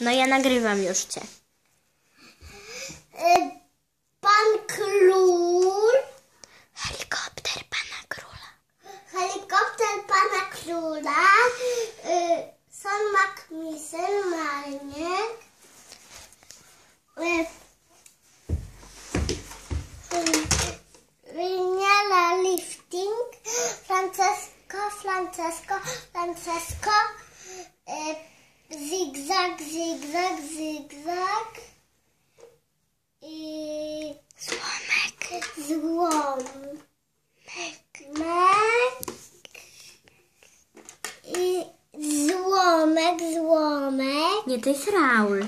No ja nagrywam już cię. Y, Pan król. Helikopter pana króla. Helikopter pana króla. Zigzag, zigzag. I Słomek. złom. I złomek, złomek, Nie, to jest Raul.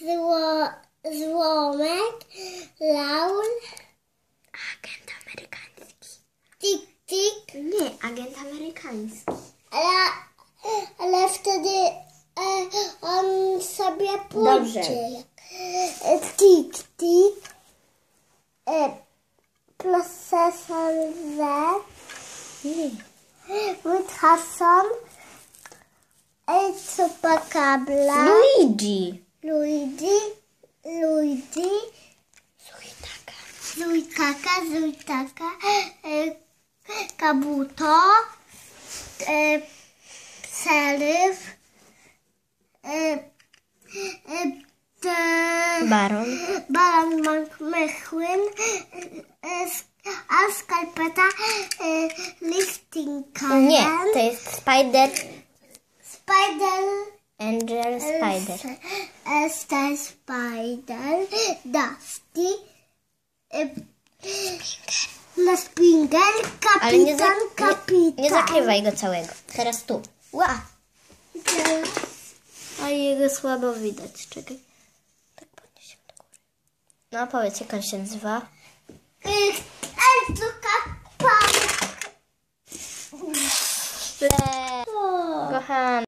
zło, złomek, laul, Agent amerykański. tik, tik, Nie, agent amerykański. ale, ale wtedy e, on sobie Dobrze. Tik, tik, e, procesor Z, with Hassan, Chupacabra, Luigi. Luigi, Luigi, Suitaka. Zuitaka, Zuitaka, e, Kabuto, e, e, Baron. Baran Mechłyn, e, s- a skarpeta e, Lifting Nie, to jest Spider. Spider, Angel Spider. e, Star Spider, Dusty, e, na Springer, Ale nie, za, kapitan, kapitan. nie, nie zakrywaj go całego. Teraz tu. Ła! A jego słabo widać. Czekaj. No powiedz, jak on się nazywa? Elzuka, pan. Kocham.